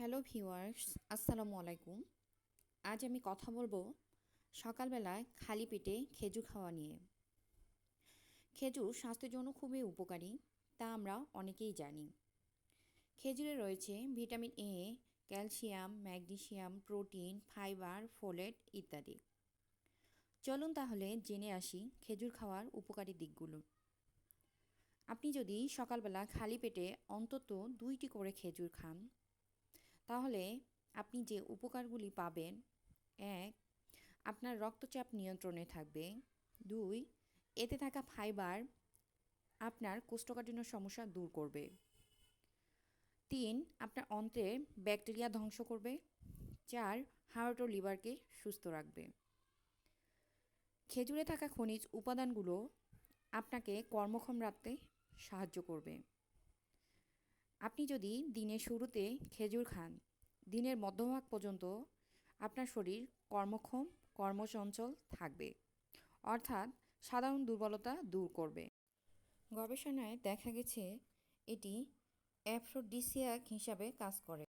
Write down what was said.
Hello viewers, আসসালামু আলাইকুম। আজ আমি কথা বলব সকালবেলায় খালি পেটে খেজুর খাওয়া নিয়ে। খেজুর স্বাস্থ্যের জন্য খুবই উপকারী, তা আমরা অনেকেই জানি। খেজুরে রয়েছে vitamin A calcium, magnesium, protein, fibre, folate ইত্যাদি। চলুন তাহলে জেনে আসি খেজুর খাওয়ার উপকারী দিকগুলো। আপনি যদি সকালবেলা খালি পেটে অন্তত দুইটি করে খেজুর খান তাহলে আপনি যে উপকারগুলি পাবেন, এক, আপনার রক্তচাপ নিয়ন্ত্রণে থাকবে। দুই, এতে থাকা ফাইবার আপনার কোষ্ঠকাঠিন্য সমস্যা দূর করবে। তিন, আপনার অন্ত্রের ব্যাকটেরিয়া ধ্বংস করবে। চার, হার্ট ও লিভারকে সুস্থ রাখবে। খেজুরে থাকা খনিজ উপাদানগুলো আপনাকে কর্মক্ষম রাখতে সাহায্য করবে। আপনি যদি দিনের শুরুতে খেজুর খান, দিনের মধ্যভাগ পর্যন্ত আপনার শরীর কর্মক্ষম, কর্মচঞ্চল থাকবে। অর্থাৎ সাধারণ দুর্বলতা দূর করবে। গবেষণায় দেখা গেছে, এটি অ্যাফ্রোডিসিয়াক হিসাবে কাজ করে।